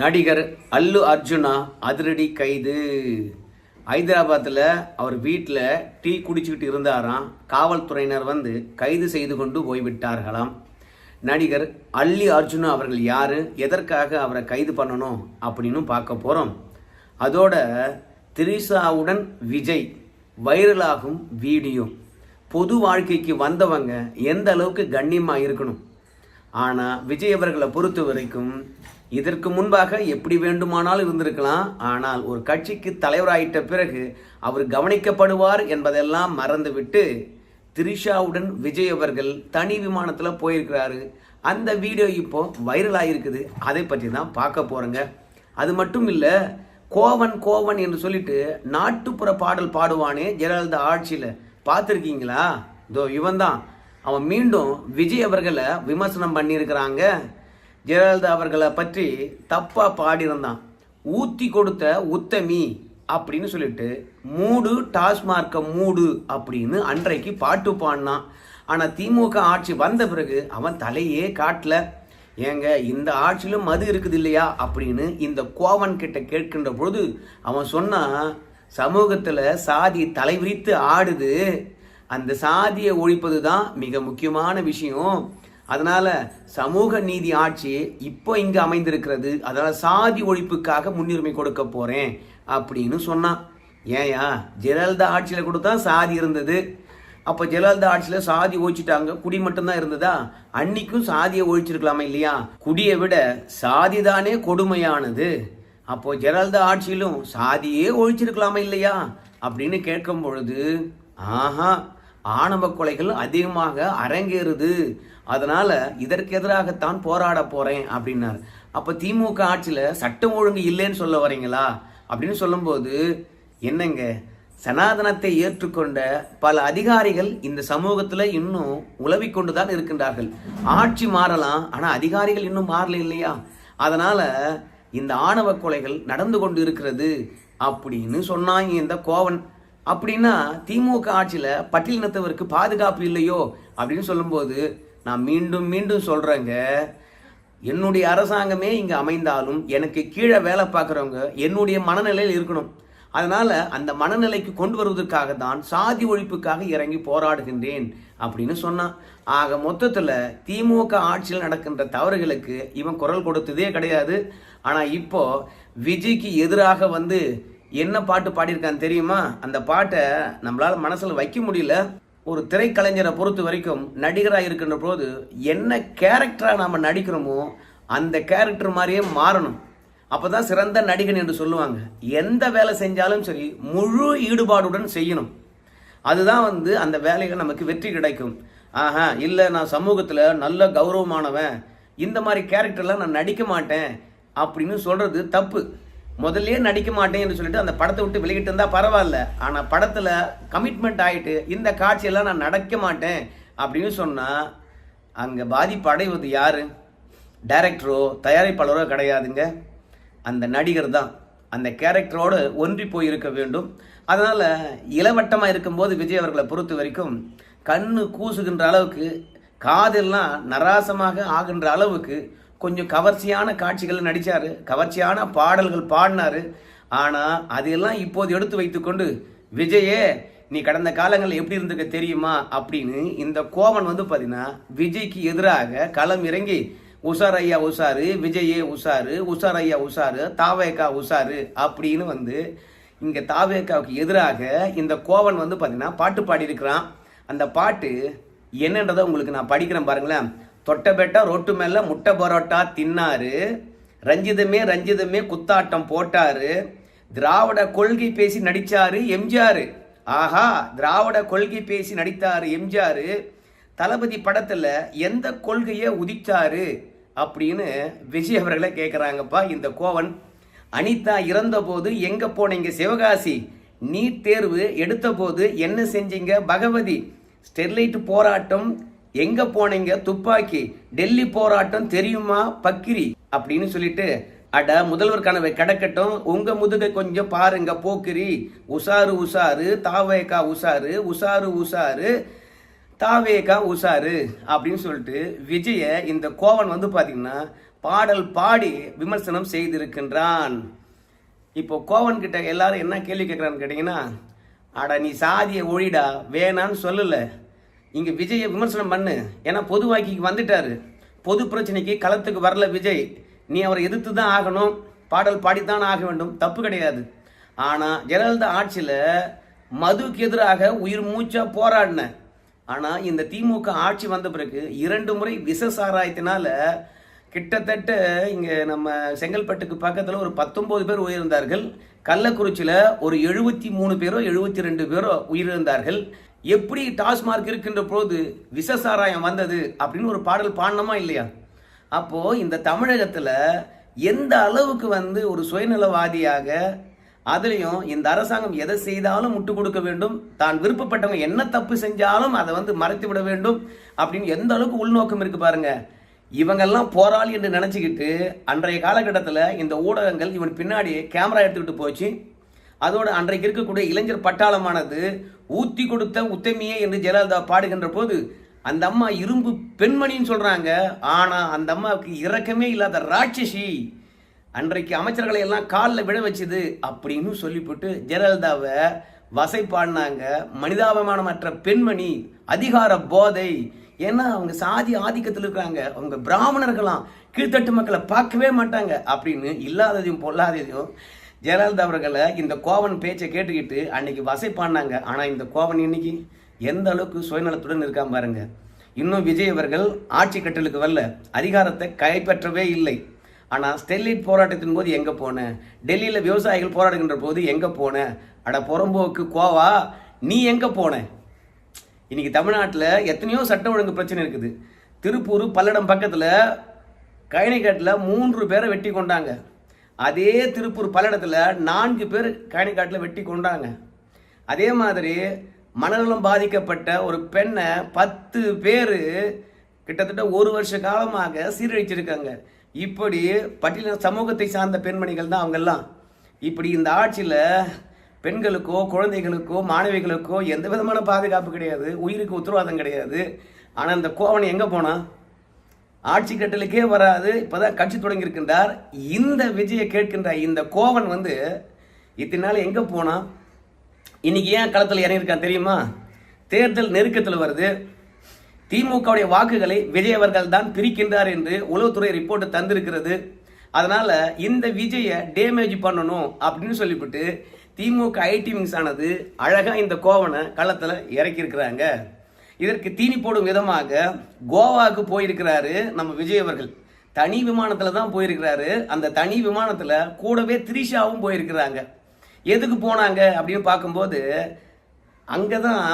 நடிகர் அல்லு அர்ஜுனா அதிரடி கைது. ஹைதராபாத்தில் அவர் வீட்டில் டீ குடிச்சுக்கிட்டு இருந்தாராம். காவல்துறையினர் வந்து கைது செய்து கொண்டு போய்விட்டார்களாம். நடிகர் அல்லி அர்ஜுனா அவர்கள் யார்? எதற்காக அவரை கைது பண்ணணும் அப்படின்னு பார்க்க போகிறோம் அதோட திரிசாவுடன் விஜய் வைரலாகும் வீடியோ. பொது வாழ்க்கைக்கு வந்தவங்க எந்த அளவுக்கு கண்ணியமாக இருக்கணும்? ஆனால் விஜய் அவர்களை பொறுத்த வரைக்கும் இதற்கு முன்பாக எப்படி வேண்டுமானாலும் இருந்திருக்கலாம். ஆனால் ஒரு கட்சிக்கு தலைவராயிட்ட பிறகு அவர் கவனிக்கப்படுவார் என்பதெல்லாம் மறந்துவிட்டு திரிஷாவுடன் விஜய் அவர்கள் தனி விமானத்தில் போயிருக்கிறாரு. அந்த வீடியோ இப்போ வைரல் ஆகிருக்குது அதை பற்றி தான் பார்க்க போகிறேங்க அது மட்டும் இல்லை கோவன் கோவன் என்று சொல்லிட்டு நாட்டுப்புற பாடல் பாடுவானே ஜெயலலிதா ஆட்சியில். பார்த்துருக்கீங்களா? இதோ இவன் தான் அவன் மீண்டும் விஜய் அவர்களை விமர்சனம் பண்ணியிருக்கிறாங்க. ஜெயலலிதா அவர்களை பற்றி தப்பாக பாடியிருந்தான். ஊத்தி கொடுத்த உத்தமி அப்படின்னு சொல்லிட்டு மூடு டாஸ்மார்க்க மூடு அப்படின்னு அன்றைக்கு பாட்டு பாடினான். ஆனால் திமுக ஆட்சி வந்த பிறகு அவன் தலையே காட்டல. ஏங்க இந்த ஆட்சியிலும் மது இருக்குது இல்லையா அப்படின்னு இந்த கோவன் கிட்ட கேட்கின்ற பொழுது அவன் சொன்னான் சமூகத்தில் சாதி தலைவிரித்து ஆடுது. அந்த சாதியை ஒழிப்பது தான் மிக முக்கியமான விஷயம். அதனால் சமூக நீதி ஆட்சி இப்போ இங்கே அமைந்திருக்கிறது. அதனால் சாதி ஒழிப்புக்காக முன்னுரிமை கொடுக்க போகிறேன் அப்படின்னு சொன்னான் ஏயா ஜெயலலிதா ஆட்சியில் கொடுத்தா சாதி இருந்தது. அப்போ ஜெயலலிதா ஆட்சியில் சாதி ஒழிச்சிட்டாங்க. குடி மட்டும்தான் இருந்ததா? அன்னைக்கும் சாதியை ஒழிச்சிருக்கலாமா இல்லையா? குடியை விட சாதி தானே கொடுமையானது. அப்போது ஜெயலலிதா ஆட்சியிலும் சாதியே ஒழிச்சிருக்கலாமா இல்லையா? அப்படின்னு கேட்கும் பொழுது ஆஹா ஆணவ கொலைகள் அதிகமாக அரங்கேறுது. அதனால இதற்கு எதிராகத்தான் போராட போறேன் அப்படின்னார். அப்ப திமுக ஆட்சியில சட்டம் ஒழுங்கு இல்லைன்னு சொல்ல வரீங்களா? அப்படின்னு சொல்லும்போது என்னங்க? சனாதனத்தை ஏற்றுக்கொண்ட பல அதிகாரிகள் இந்த சமூகத்துல இன்னும் உலவிக் கொண்டுதான் இருக்கின்றார்கள். ஆட்சி மாறலாம் ஆனா அதிகாரிகள் இன்னும் மாறல இல்லையா? அதனால இந்த ஆணவ கொலைகள் நடந்து கொண்டு இருக்கிறது அப்படின்னு சொன்னாங்க இந்த கோவன். அப்படின்னா திமுக ஆட்சியில் பட்டியலினத்தவருக்கு பாதுகாப்பு இல்லையோ அப்படின்னு சொல்லும்போது நான் மீண்டும் மீண்டும் சொல்கிறேங்க என்னுடைய அரசாங்கமே இங்கே அமைந்தாலும் எனக்கு கீழே வேலை பார்க்குறவங்க என்னுடைய மனநிலையில் இருக்கணும். அதனால் அந்த மனநிலைக்கு கொண்டு வருவதற்காக தான் சாதி ஒழிப்புக்காக இறங்கி போராடுகின்றேன் அப்படின்னு சொன்னான். ஆக மொத்தத்தில் திமுக ஆட்சியில் நடக்கின்ற தவறுகளுக்கு இவன் குரல் கொடுத்ததே கிடையாது. ஆனால் இப்போ விஜய்க்கு எதிராக வந்து என்ன பாட்டு பாடியிருக்கான்னு தெரியுமா? அந்த பாட்டை நம்மளால் மனசில் வைக்க முடியல. ஒரு திரைக்கலைஞரை பொறுத்த வரைக்கும் நடிகராக இருக்கின்ற போது என்ன கேரக்டராக நாம் நடிக்கிறோமோ அந்த கேரக்டர் மாதிரியே மாறணும். அப்போ தான் சிறந்த நடிகன் என்று சொல்லுவாங்க. எந்த வேலை செஞ்சாலும் சரி முழு ஈடுபாடுடன் செய்யணும். அதுதான் வந்து அந்த வேலைகள் நமக்கு வெற்றி கிடைக்கும். ஆஹா இல்லை நான் சமூகத்தில் நல்ல கௌரவமானவன். இந்த மாதிரி கேரக்டர்லாம் நான் நடிக்க மாட்டேன் அப்படின்னு சொல்கிறது தப்பு. முதல்ல நடிக்க மாட்டேன் என்று சொல்லிட்டு அந்த படத்தை விட்டு வெளியிட்டு இருந்தால் பரவாயில்ல. ஆனால் படத்தில் கமிட்மெண்ட் ஆகிட்டு இந்த காட்சியெல்லாம் நான் நடக்க மாட்டேன் அப்படின்னு சொன்னால் அங்கே பாதிப்பு அடைவது யார்? டைரக்டரோ தயாரிப்பாளரோ கிடையாதுங்க. அந்த நடிகர் தான். அந்த கேரக்டரோடு ஒன்றி போய் இருக்க வேண்டும். அதனால் இளவட்டமாக இருக்கும்போது விஜய் அவர்களை பொறுத்த வரைக்கும் கண்ணு கூசுகின்ற அளவுக்கு காதெல்லாம் நராசமாக ஆகின்ற அளவுக்கு கொஞ்சம் கவர்ச்சியான காட்சிகள் நடித்தார் கவர்ச்சியான பாடல்கள் பாடினார். ஆனால் அதையெல்லாம் இப்போது எடுத்து வைத்துக்கொண்டு விஜயே நீ கடந்த காலங்களில் எப்படி இருந்திருக்க தெரியுமா? அப்படின்னு இந்த கோவன் வந்து பார்த்தீங்கன்னா விஜய்க்கு எதிராக களம் இறங்கி உஷார் ஐயா உஷாரு விஜயே உஷாரு உஷார் ஐயா உஷாரு தாவேக்கா உஷாரு அப்படின்னு வந்து இங்கே தாவேக்காவுக்கு எதிராக இந்த கோவன் வந்து பார்த்தீங்கன்னா பாட்டு பாடியிருக்கிறான். அந்த பாட்டு என்னன்றதை உங்களுக்கு நான் படிக்கிறேன் பாருங்களேன். தொட்டபெட்டா ரோட்டு மேல முட்டை பரோட்டா தின்னாரு. ரஞ்சிதமே ரஞ்சிதமே குத்தாட்டம் போட்டாரு. திராவிட கொள்கை பேசி நடிச்சாரு எம்ஜிஆர். ஆஹா திராவிட கொள்கை பேசி நடித்தாரு எம்ஜிஆர். தளபதி படத்துல எந்த கொள்கையை உதிச்சாரு அப்படின்னு விஜய் அவர்களை கேட்குறாங்கப்பா இந்த கோவன். அனிதா இறந்தபோது எங்கே போனீங்க சிவகாசி? நீட் தேர்வு எடுத்தபோது என்ன செஞ்சீங்க? பகவதி ஸ்டெர்லைட் போராட்டம் எங்க போனீங்க? துப்பாக்கி. டெல்லி போராட்டம் தெரியுமா? பக்கிரி. அப்படின்னு சொல்லிட்டு அட முதல்வர் கனவை கிடக்கட்டும். உங்க முதுகை கொஞ்சம் பாருங்க போக்கிரி. உசாரு உசாரு தாவேக்கா உசாரு உசாரு உசாரு தாவேக்கா உஷாரு. அப்படின்னு சொல்லிட்டு விஜய இந்த கோவன் வந்து பாத்தீங்கன்னா பாடல் பாடி விமர்சனம் செய்திருக்கின்றான். இப்போ கோவன் கிட்ட எல்லாரும் என்ன கேள்வி கேட்குறான்னு கேட்டிங்கன்னா அட நீ சாதியை ஒழிடா. வேணான்னு சொல்லலை. இங்கே விஜயை விமர்சனம் பண்ணு. ஏன்னா பொது வாக்கிக்கு வந்துட்டார். பொது பிரச்சனைக்கு களத்துக்கு வரல விஜய். நீ அவரை எதிர்த்து தான் ஆகணும். பாடல் பாடித்தான் ஆக வேண்டும். தப்பு கிடையாது. ஆனால் ஜெயலலிதா ஆட்சியில் மதுக்கு எதிராக உயிர் மூச்சாக போராடின. ஆனால் இந்த திமுக ஆட்சி வந்த பிறகு இரண்டு முறை விச சாராயத்தினால கிட்டத்தட்ட இங்கே நம்ம செங்கல்பட்டுக்கு பக்கத்தில் ஒரு பத்தொம்போது பேர் உயிரிழந்தார்கள். கள்ளக்குறிச்சியில் ஒரு எழுபத்தி மூணு பேரோ எழுபத்தி ரெண்டு பேரோ உயிரிழந்தார்கள். எப்படி டாஸ்மார்க் இருக்கின்ற போது விச சாராயம் வந்தது அப்படின்னு ஒரு பாடல் பாடணுமா இல்லையா? அப்போ இந்த தமிழகத்தில் எந்த அளவுக்கு வந்து ஒரு சுயநலவாதியாக அதுலேயும் இந்த அரசாங்கம் எதை செய்தாலும் முட்டு கொடுக்க வேண்டும் தான் விருப்பப்பட்டவங்க என்ன தப்பு செஞ்சாலும் அதை வந்து மறைத்து விட வேண்டும் அப்படின்னு எந்த அளவுக்கு உள்நோக்கம் இருக்கு பாருங்க. இவங்கெல்லாம் போராளி என்று நினச்சிக்கிட்டு அன்றைய காலகட்டத்தில் இந்த ஊடகங்கள் இவன் பின்னாடி கேமரா எடுத்துக்கிட்டு போச்சு. அதோடு அன்றைக்கு இருக்கக்கூடிய இளைஞர் பட்டாளமானது ஊத்தி கொடுத்த உத்தமியே என்று ஜெயலலிதா பாடுகின்ற போது அந்த அம்மா இரும்பு பெண்மணின்னு சொல்றாங்க. ஆனா அந்த அம்மாவுக்கு இரக்கமே இல்லாத ராட்சசி அன்றைக்கு அமைச்சர்களை எல்லாம் காலில் விழ வச்சுது அப்படின்னு சொல்லிவிட்டு ஜெயலலிதாவை வசை பாடினாங்க. மனிதாபிமானமற்ற பெண்மணி அதிகார போதை. ஏன்னா அவங்க சாதி ஆதிக்கத்தில் இருக்கிறாங்க. அவங்க பிராமணர்களாம். கீழ்த்தட்டு மக்களை பார்க்கவே மாட்டாங்க. அப்படின்னு இல்லாததையும் பொல்லாததையும் ஜெயலலிதா அவர்களை இந்த கோவன் பேச்சை கேட்டுக்கிட்டு அன்னைக்கு வசை பண்ணாங்க ஆனால் இந்த கோவன் இன்னைக்கு எந்த அளவுக்கு சுயநலத்துடன் இருக்காம பாருங்க. இன்னும் விஜய் அவர்கள் ஆட்சி கட்டலுக்கு வரல. அதிகாரத்தை கைப்பற்றவே இல்லை. ஆனால் ஸ்டெர்லைட் போராட்டத்தின் போது எங்கே போனேன் டெல்லியில் விவசாயிகள் போராடுகின்ற போது எங்கே போனேன் அட புறம்போக்கு கோவா நீ எங்கே போன? இன்னைக்கு தமிழ்நாட்டில் எத்தனையோ சட்ட ஒழுங்கு பிரச்சனை இருக்குது. திருப்பூர் பல்லடம் பக்கத்தில் கயனிக்காட்டில் மூன்று பேரை வெட்டி கொண்டாங்க. அதே திருப்பூர் பல்லடத்தில் நான்கு பேர் காணிக்காட்டில் வெட்டி கொண்டாங்க அதே மாதிரி மனநலம் பாதிக்கப்பட்ட ஒரு பெண்ணை பத்து பேர் கிட்டத்தட்ட ஒரு வருஷ காலமாக சீரழிச்சிருக்காங்க. இப்படி பட்டியல சமூகத்தை சார்ந்த பெண்மணிகள் தான் அவங்கெல்லாம். இப்படி இந்த ஆட்சியில் பெண்களுக்கோ குழந்தைகளுக்கோ மாணவிகளுக்கோ எந்த விதமான பாதுகாப்பு கிடையாது. உயிருக்கு உத்தரவாதம் கிடையாது. ஆனால் இந்த கோவனை எங்கே போனால் ஆட்சி கட்டலுக்கே வராது இப்போதான் கட்சி தொடங்கியிருக்கின்றார். இந்த விஜயை கேட்கின்ற இந்த கோவன் வந்து இத்தனை நாள் எங்கே போனான் இன்னைக்கு ஏன் களத்தில் இறங்கியிருக்கான் தெரியுமா? தேர்தல் நெருக்கத்தில் வருது. திமுகவுடைய வாக்குகளை விஜய் அவர்கள் தான் பிரிக்கின்றார் என்று உளவுத்துறை ரிப்போர்ட் தந்திருக்கிறது. அதனால இந்த விஜயை டேமேஜ் பண்ணணும் அப்படின்னு சொல்லிவிட்டு திமுக ஐடி விங்ஸ் ஆனது அழகாக இந்த கோவனை களத்தில் இறக்கியிருக்கிறாங்க. இதற்கு தீனி போடும் விதமாக கோவாவுக்கு போயிருக்கிறாரு நம்ம விஜய் அவர்கள். தனி விமானத்தில் தான் போயிருக்கிறாரு. அந்த தனி விமானத்தில் கூடவே த்ரிஷாவும் போயிருக்கிறாங்க. எதுக்கு போனாங்க அப்படின்னு பார்க்கும்போது அங்கே தான்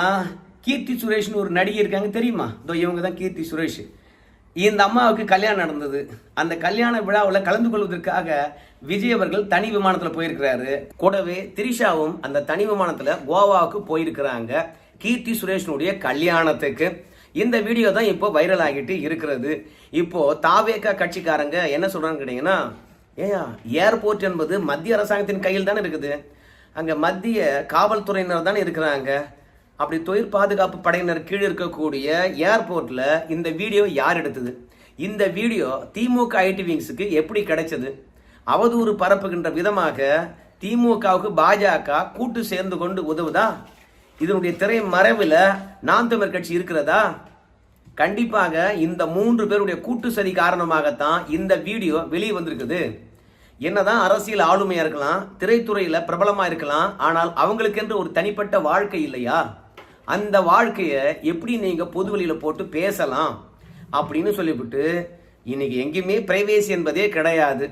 கீர்த்தி சுரேஷ்னு ஒரு நடிகை இருக்காங்க தெரியுமா? இதோ இவங்க தான் கீர்த்தி சுரேஷ். இந்த அம்மாவுக்கு கல்யாணம் நடந்தது. அந்த கல்யாண விழாவில் கலந்து கொள்வதற்காக விஜய் அவர்கள் தனி விமானத்தில் போயிருக்கிறாரு. கூடவே திரிஷாவும் அந்த தனி விமானத்தில் கோவாவுக்கு போயிருக்கிறாங்க. கீர்த்தி சுரேஷனுடைய கல்யாணத்துக்கு. இந்த வீடியோ தான் இப்போ வைரல் ஆகிட்டு இருக்கிறது. இப்போ தாவேக்கா கட்சிக்காரங்க என்ன சொல்றாங்கன்னு கேட்டீங்கன்னா ஏயா ஏர்போர்ட் என்பது மத்திய அரசாங்கத்தின் கையில் தானே இருக்குது. அங்கே மத்திய காவல்துறையினர் தானே இருக்கிறாங்க. அப்படி தொழிற் பாதுகாப்பு படையினர் கீழே இருக்கக்கூடிய ஏர்போர்ட்டில் இந்த வீடியோ யார் எடுத்தது? இந்த வீடியோ திமுக ஐடி விங்ஸுக்கு எப்படி கிடைச்சது? அவதூறு பரப்புகின்ற விதமாக திமுகவுக்கு பாஜக கூட்டு சேர்ந்து கொண்டு உதவுதா? இதனுடைய திரை மறைவில் நாம் தமிழர் கட்சி இருக்கிறதா? கண்டிப்பாக இந்த மூன்று பேருடைய கூட்டு சதி காரணமாகத்தான் இந்த வீடியோ வெளியே வந்திருக்குது. என்னதான் அரசியல் ஆளுமையாக இருக்கலாம் திரைத்துறையில் பிரபலமாக இருக்கலாம் ஆனால் அவங்களுக்கென்று ஒரு தனிப்பட்ட வாழ்க்கை இல்லையா? அந்த வாழ்க்கையை எப்படி நீங்கள் பொது வழியில் போட்டு பேசலாம் அப்படின்னு சொல்லிவிட்டு இன்னைக்கு எங்கேயுமே பிரைவேசி என்பதே கிடையாது.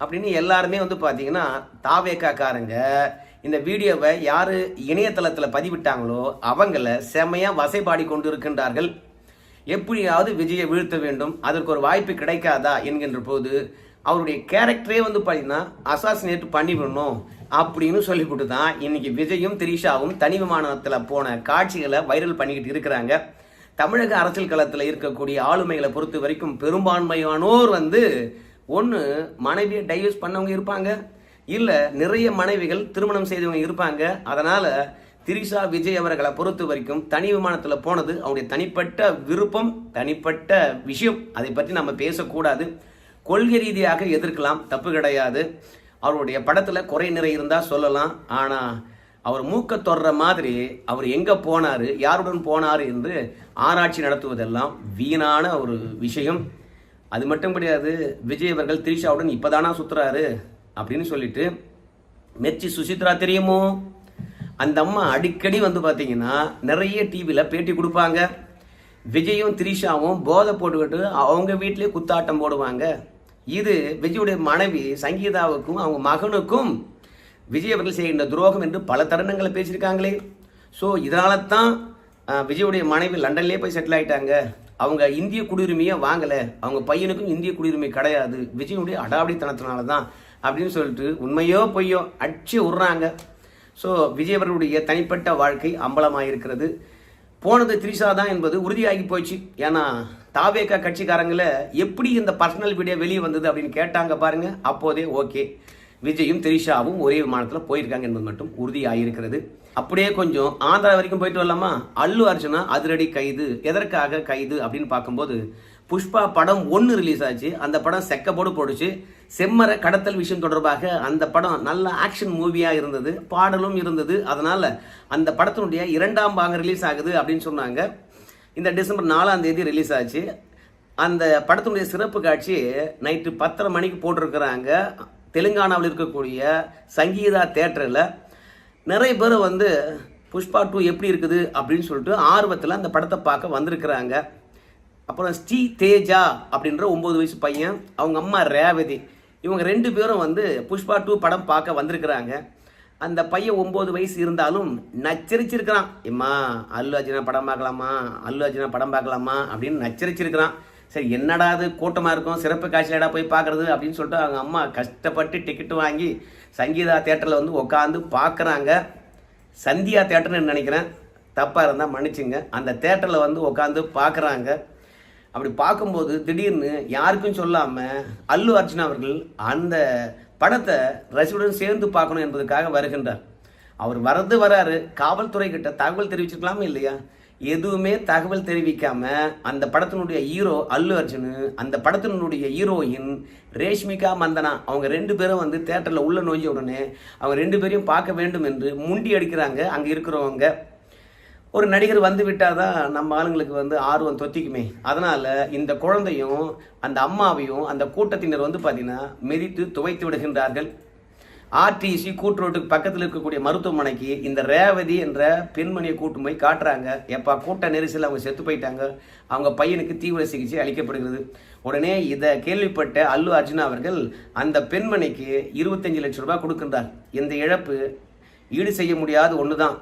அப்படின்னு எல்லாருமே வந்து பார்த்தீங்கன்னா தாவேக்காக்காரங்க இந்த வீடியோவை யார் இணையதளத்தில் பதிவிட்டாங்களோ அவங்கள செம்மையாக வசைபாடி கொண்டு இருக்கின்றார்கள் எப்படியாவது விஜயை வீழ்த்த வேண்டும். அதற்கு ஒரு வாய்ப்பு கிடைக்காதா என்கின்ற போது அவருடைய கேரக்டரே வந்து பார்த்தீங்கன்னா அசாசினேட் பண்ணிவிடணும் அப்படின்னு சொல்லிவிட்டு தான் இன்னைக்கு விஜயும் திரிஷாவும் தனி விமானத்தில் போன காட்சிகளை வைரல் பண்ணிக்கிட்டு இருக்கிறாங்க. தமிழக அரசியல் களத்தில் இருக்கக்கூடிய ஆளுமைகளை பொறுத்த வரைக்கும் பெரும்பான்மையானோர் வந்து ஒன்று மனைவியை டைவர்ஸ் பண்ணவங்க இருப்பாங்க. இல்லை நிறைய மனைவிகள் திருமணம் செய்தவங்க இருப்பாங்க. அதனால் திரிஷா விஜய் அவர்களை பொறுத்த வரைக்கும் தனி விமானத்தில் போனது அவருடைய தனிப்பட்ட விருப்பம் தனிப்பட்ட விஷயம். அதை பற்றி நம்ம பேசக்கூடாது. கொள்கை ரீதியாக எதிர்க்கலாம் தப்பு கிடையாது. அவருடைய படத்தில் குறை நிறை இருந்தால் சொல்லலாம். ஆனால் அவர் மூக்க தொடுற மாதிரி அவர் எங்கே போனார் யாருடன் போனார் என்று ஆராய்ச்சி நடத்துவதெல்லாம் வீணான ஒரு விஷயம். அது மட்டும் கிடையாது விஜய் அவர்கள் திரிஷாவுடன் இப்போதானா சுத்துறாரு? அப்படின்னு சொல்லிட்டு மெர்ச்சி சுசித்ரா தெரியுமோ? அந்த அம்மா அடிக்கடி வந்து பார்த்தீங்கன்னா நிறைய டிவியில் பேட்டி கொடுப்பாங்க. விஜயும் திரிஷாவும் போதை போட்டுக்கிட்டு அவங்க வீட்டிலேயே குத்தாட்டம் போடுவாங்க. இது விஜயுடைய மனைவி சங்கீதாவுக்கும் அவங்க மகனுக்கும் விஜய் அவர்கள் செய்கின்ற துரோகம் என்று பல தருணங்களை பேசியிருக்காங்களே. ஸோ இதனால தான் விஜயுடைய மனைவி லண்டன்லேயே போய் செட்டில் ஆயிட்டாங்க. அவங்க இந்திய குடியுரிமையை வாங்கலை. அவங்க பையனுக்கும் இந்திய குடியுரிமை கிடையாது. விஜயனுடைய அடாவடித்தனத்தினால தான் அப்படின்னு சொல்லிட்டு உண்மையோ பொய்யோ அடிச்சு விட்றாங்க ஸோ விஜய் அவர்களுடைய தனிப்பட்ட வாழ்க்கை அம்பலமாக இருக்கிறது போனது த்ரிஷா தான் என்பது உறுதியாகி போச்சு. ஏன்னா தாவேக்கா கட்சிக்காரங்கள எப்படி இந்த பர்சனல் வீடியோ வெளியே வந்தது அப்படின்னு கேட்டாங்க பாருங்க. அப்போதே ஓகே. விஜயும் திரிஷாவும் ஒரே விமானத்தில் போயிருக்காங்க என்பது மட்டும் உறுதியாகிருக்கிறது அப்படியே கொஞ்சம் ஆந்திரா வரைக்கும் போயிட்டு வரலாமா? அல்லு அர்ஜுனா அதிரடி கைது. எதற்காக கைது அப்படின்னு பார்க்கும்போது புஷ்பா படம் ஒன்று ரிலீஸ் ஆச்சு. அந்த படம் செக்கப்போடு போடுச்சு. செம்மர கடத்தல் விஷயம் தொடர்பாக அந்த படம் நல்ல ஆக்ஷன் மூவியாக இருந்தது. பாடலும் இருந்தது. அதனால் அந்த படத்தினுடைய இரண்டாம் பாகம் ரிலீஸ் ஆகுது அப்படின்னு சொன்னாங்க. இந்த டிசம்பர் நாலாம் தேதி ரிலீஸ் ஆச்சு. அந்த படத்தினுடைய சிறப்பு காட்சி நைட்டு பத்தரை மணிக்கு போட்டிருக்கிறாங்க. தெலுங்கானாவில் இருக்கக்கூடிய சங்கீதா தேட்டரில். நிறைய பேர் வந்து புஷ்பா டூ எப்படி இருக்குது? அப்படின்னு சொல்லிட்டு ஆர்வத்தில் அந்த படத்தை பார்க்க வந்திருக்கிறாங்க. அப்புறம் ஸ்ரீ தேஜா அப்படின்ற ஒம்பது வயசு பையன் அவங்க அம்மா ரேவதி. இவங்க ரெண்டு பேரும் வந்து புஷ்பா டூ படம் பார்க்க வந்திருக்கிறாங்க. அந்த பையன் ஒம்பது வயசு இருந்தாலும் நச்சரிச்சிருக்கிறான். எம்மா அல்லு அர்ஜுனா படம் பார்க்கலாமா? அல்லு அர்ஜுனா படம் பார்க்கலாமா? அப்படின்னு நச்சரிச்சிருக்கிறான். சரி என்னடா அது கூட்டமாக இருக்கும்? சிறப்பு காட்சியடா போய் பார்க்குறது அப்படின்னு சொல்லிட்டு அவங்க அம்மா கஷ்டப்பட்டு டிக்கெட்டு வாங்கி சங்கீதா தேட்டரில் வந்து உட்காந்து பார்க்குறாங்க. சந்தியா தேட்டர்னு நினைக்கிறேன். தப்பாக இருந்தால் மன்னிச்சுங்க. அந்த தேட்டரில் வந்து உட்காந்து பார்க்குறாங்க. அப்படி பார்க்கும்போது திடீர்னு யாருக்கும் சொல்லாமல் அல்லு அர்ஜுனா அவர்கள் அந்த படத்தை ரசிகருடன் சேர்ந்து பார்க்கணும் என்பதற்காக வருகின்றார். அவர் வரது வராரு. காவல்துறை கிட்ட தகவல் தெரிவிச்சிருக்கலாமா இல்லையா? எதுவுமே தகவல் தெரிவிக்காம அந்த படத்தினுடைய ஹீரோ அல்லு அர்ஜுனு அந்த படத்தினுடைய ஹீரோயின் ரேஷ்மிகா மந்தனா அவங்க ரெண்டு பேரும் வந்து தேட்டரில் உள்ள நோய்ய உடனே அவங்க ரெண்டு பேரையும் பார்க்க வேண்டும் என்று முண்டி அடிக்கிறாங்க. அங்கே இருக்கிறவங்க ஒரு நடிகர் வந்து விட்டாதான் நம்ம ஆளுங்களுக்கு வந்து ஆர்வம் தொத்திக்குமே. அதனால் இந்த குழந்தையும் அந்த அம்மாவையும் அந்த கூட்டத்தினர் வந்து பார்த்தீங்கன்னா மிதித்து துவைத்து விடுகின்றார்கள். ஆர்டிசி கூட்டுரோட்டுக்கு பக்கத்தில் இருக்கக்கூடிய மருத்துவமனைக்கு இந்த ரேவதி என்ற பெண்மணியை கூட்டு போய் காட்டுறாங்க. எப்பா கூட்ட நெரிசல் அவங்க செத்து போயிட்டாங்க. அவங்க பையனுக்கு தீவிர சிகிச்சை அளிக்கப்படுகிறது. உடனே இதை கேள்விப்பட்ட அல்லு அர்ஜுனா அவர்கள் அந்த பெண்மணிக்கு இருபத்தஞ்சு லட்சம் ரூபாய் கொடுக்கின்றார். இந்த இழப்பு ஈடு செய்ய முடியாத ஒன்று தான்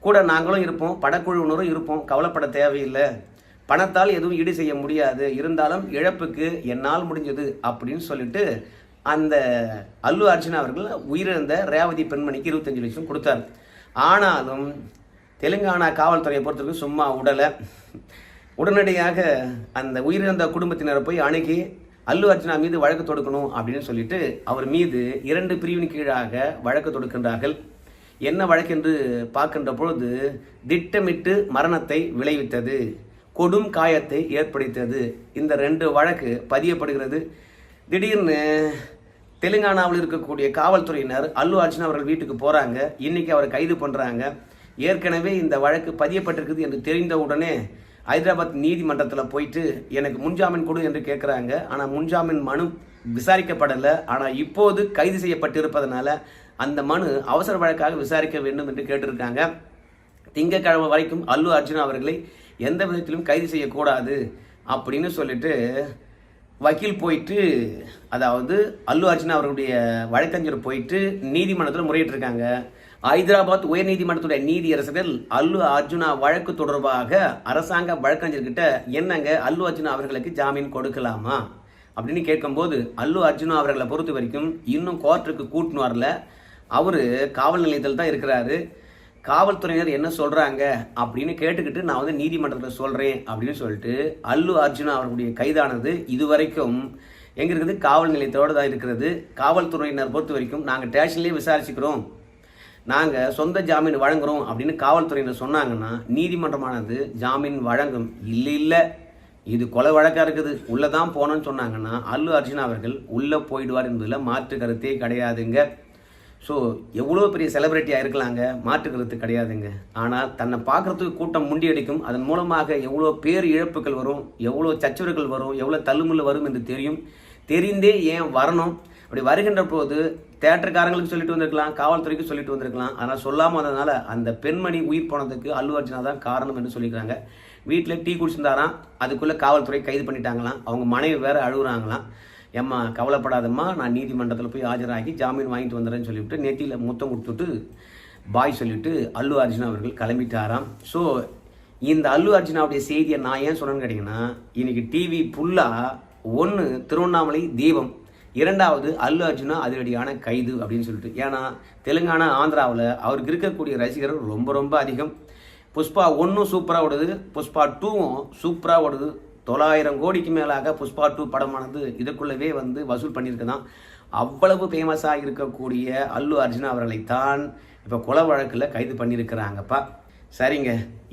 கூட நாங்களும் இருப்போம் படக்குழுவினரும் இருப்போம். கவலைப்பட தேவையில்லை. பணத்தால் எதுவும் ஈடு செய்ய முடியாது. இருந்தாலும் இழப்புக்கு என்னால் முடிஞ்சது அப்படின்னு சொல்லிட்டு அந்த அல்லு அர்ஜுனா அவர்கள் உயிரிழந்த ரேவதி பெண்மணிக்கு இருபத்தஞ்சு லட்சம் கொடுத்தார். ஆனாலும் தெலுங்கானா காவல்துறையை பொறுத்தவரைக்கும் சும்மா உடலை. உடனடியாக அந்த உயிரிழந்த குடும்பத்தினரை போய் அணுகி அல்லு அர்ஜுனா மீது வழக்கு தொடுக்கணும் அப்படின்னு சொல்லிட்டு அவர் மீது இரண்டு பிரிவின் கீழாக வழக்கு தொடுக்கின்றார்கள். என்ன வழக்கென்று பார்க்கின்ற பொழுது திட்டமிட்டு மரணத்தை விளைவித்தது கொடும் காயத்தை ஏற்படுத்தியது. இந்த ரெண்டு வழக்கு பதியப்படுகிறது. திடீர்னு தெலுங்கானாவில் இருக்கக்கூடிய காவல்துறையினர் அல்லு அர்ஜுன் அவர்கள் வீட்டுக்கு போகிறாங்க இன்றைக்கி அவரை கைது பண்ணுறாங்க ஏற்கனவே இந்த வழக்கு பதியப்பட்டிருக்குது என்று தெரிந்த உடனே ஹைதராபாத் நீதிமன்றத்தில் போயிட்டு எனக்கு முன்ஜாமீன் கொடு என்று கேட்குறாங்க ஆனால் முன்ஜாமீன் மனு விசாரிக்கப்படலை. ஆனால் இப்போது கைது செய்யப்பட்டிருப்பதனால அந்த மனு அவசர வழக்காக விசாரிக்க வேண்டும் என்று கேட்டிருக்காங்க. திங்கக்கிழமை வரைக்கும் அல்லு அர்ஜுன் அவர்களை எந்த விதத்திலும் கைது செய்யக்கூடாது அப்படின்னு சொல்லிட்டு வக்கீல் போயிட்டு அதாவது அல்லு அர்ஜுன் அவர்களுடைய வழக்கறிஞர் போயிட்டு நீதிமன்றத்தில் முறையிட்டிருக்காங்க. ஹைதராபாத் உயர்நீதிமன்றத்துடைய நீதியரசர்கள் அல்லு அர்ஜுனா வழக்கு தொடர்பாக அரசாங்க வழக்கறிஞர்கிட்ட என்னங்க அல்லு அர்ஜுனா அவர்களுக்கு ஜாமீன் கொடுக்கலாமா? அப்படின்னு கேட்கும்போது அல்லு அர்ஜுனா அவர்களை பொறுத்த வரைக்கும் இன்னும் கோர்ட்டுக்கு கூட்டின்னு வரல. அவர் காவல் நிலையத்தில் தான் இருக்கிறாரு. காவல்துறையினர் என்ன சொல்கிறாங்க அப்படின்னு கேட்டுக்கிட்டு நான் வந்து நீதிமன்றத்தில் சொல்கிறேன் அப்படின்னு சொல்லிட்டு அல்லு அர்ஜுனா அவர்களுடைய கைதானது இதுவரைக்கும் எங்கே இருக்குது? காவல் நிலையத்தோடு தான் இருக்கிறது. காவல்துறையினர் பொறுத்த வரைக்கும் நாங்கள் ஸ்டேஷன்லேயே விசாரிச்சுக்கிறோம். நாங்கள் சொந்த ஜாமீன் வழங்குறோம் அப்படின்னு காவல்துறையினர் சொன்னாங்கன்னா நீதிமன்றமானது ஜாமீன் வழங்கும். இல்லை இல்லை. இது கொலை வழக்காக இருக்குது. உள்ளே தான் போனோன்னு சொன்னாங்கன்னா அல்லு அர்ஜுன் அவர்கள் உள்ளே போயிடுவார் என்பதில் மாற்று கருத்தே கிடையாதுங்க. ஸோ எவ்வளோ பெரிய செலிபிரிட்டியாக இருக்கலாங்க மாற்றுக்கிறது கிடையாதுங்க. ஆனால் தன்னை பார்க்குறதுக்கு கூட்டம் முண்டியடிக்கும். அதன் மூலமாக எவ்வளோ பேர் இழப்புகள் வரும் எவ்வளோ சச்சரவுகள் வரும் எவ்வளோ தள்ளுமுள்ளு வரும் என்று தெரியும். தெரிந்தே ஏன் வரணும்? அப்படி வருகின்ற போது தேட்டருக்காரங்களுக்கு சொல்லிட்டு வந்திருக்கலாம் காவல்துறைக்கு சொல்லிட்டு வந்திருக்கலாம். ஆனால் சொல்லாமல் வந்ததுனால அந்த பெண்மணி உயிர் போனதுக்கு அல்லு அர்ஜுனா தான் காரணம் என்று சொல்லிக்கிறாங்க. வீட்டில் டீ குடிச்சிருந்தாராம் அதுக்குள்ளே காவல்துறை கைது பண்ணிட்டாங்களாம். அவங்க மனைவி வேறு அழுகுறாங்களாம். ஏம்மா கவலைப்படாதம்மா நான் நீதிமன்றத்தில் போய் ஆஜராகி ஜாமீன் வாங்கிட்டு வந்துடுறேன்னு சொல்லிவிட்டு நெத்தியில் முத்தம் கொடுத்துட்டு பாய் சொல்லிட்டு அல்லு அர்ஜுனா அவர்கள் கிளம்பிட்டாராம். ஸோ இந்த அல்லு அர்ஜுனாவுடைய செய்தியை நான் ஏன் சொன்னேன்னு கேட்டிங்கன்னா இன்றைக்கி டிவி ஃபுல்லாக ஒன்று திருவண்ணாமலை தீபம் இரண்டாவது அல்லு அர்ஜுனா அதிரடியான கைது அப்படின்னு சொல்லிட்டு. ஏன்னா தெலுங்கானா ஆந்திராவில் அவருக்கு இருக்கக்கூடிய ரசிகர்கள் ரொம்ப ரொம்ப அதிகம். புஷ்பா ஒன்றும் சூப்பராக ஓடுது புஷ்பா டூவும் சூப்பராக ஓடுது. தொள்ளாயிரம் கோடிக்கு மேலாக புஷ்பா டூ படமானது இதுக்குள்ளவே வந்து வசூல் பண்ணியிருக்குதான். அவ்வளவு ஃபேமஸாக இருக்கக்கூடிய அல்லு அர்ஜுனா அவர்களைத்தான் இப்போ கொலை வழக்கில் கைது பண்ணியிருக்கிறாங்கப்பா. சரிங்க.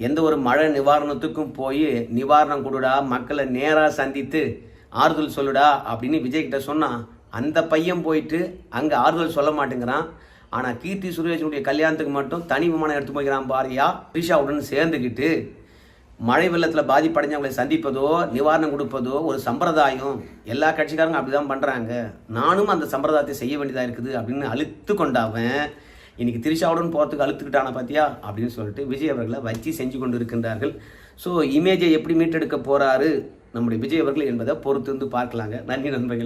எந்த ஒரு மழை நிவாரணத்துக்கும் போய் நிவாரணம் கொடுடா மக்களை நேராக சந்தித்து ஆறுதல் சொல்லுடா அப்படின்னு விஜய்கிட்ட சொன்னான் அந்த பையன் போயிட்டு அங்கே ஆறுதல் சொல்ல மாட்டேங்கிறான். ஆனால் கீர்த்தி சுரேஷனுடைய கல்யாணத்துக்கு மட்டும் தனி விமானம் எடுத்து போய்க்கிறான் பாரியா. த்ரிஷாவுடன் சேர்ந்துக்கிட்டு மழை வெள்ளத்தில் பாதிப்படைஞ்சவங்களை சந்திப்பதோ நிவாரணம் கொடுப்பதோ ஒரு சம்பிரதாயம் எல்லா கட்சிக்காரங்க அப்படி தான் பண்ணுறாங்க நானும் அந்த சம்பிரதாயத்தை செய்ய வேண்டியதாக இருக்குது அப்படின்னு அழுத்து கொண்டாவன் இன்றைக்கி திரிஷாவுடன் போகிறதுக்கு அழுத்துக்கிட்டான பார்த்தியா அப்படின்னு சொல்லிட்டு விஜய் அவர்களை வச்சு செஞ்சு கொண்டு இருக்கின்றார்கள். ஸோ இமேஜை எப்படி மீட்டெடுக்க போகிறாரு நம்முடைய விஜய் அவர்கள் என்பதை பொறுத்து வந்து பார்க்கலாங்க. நன்றி நண்பர்களே.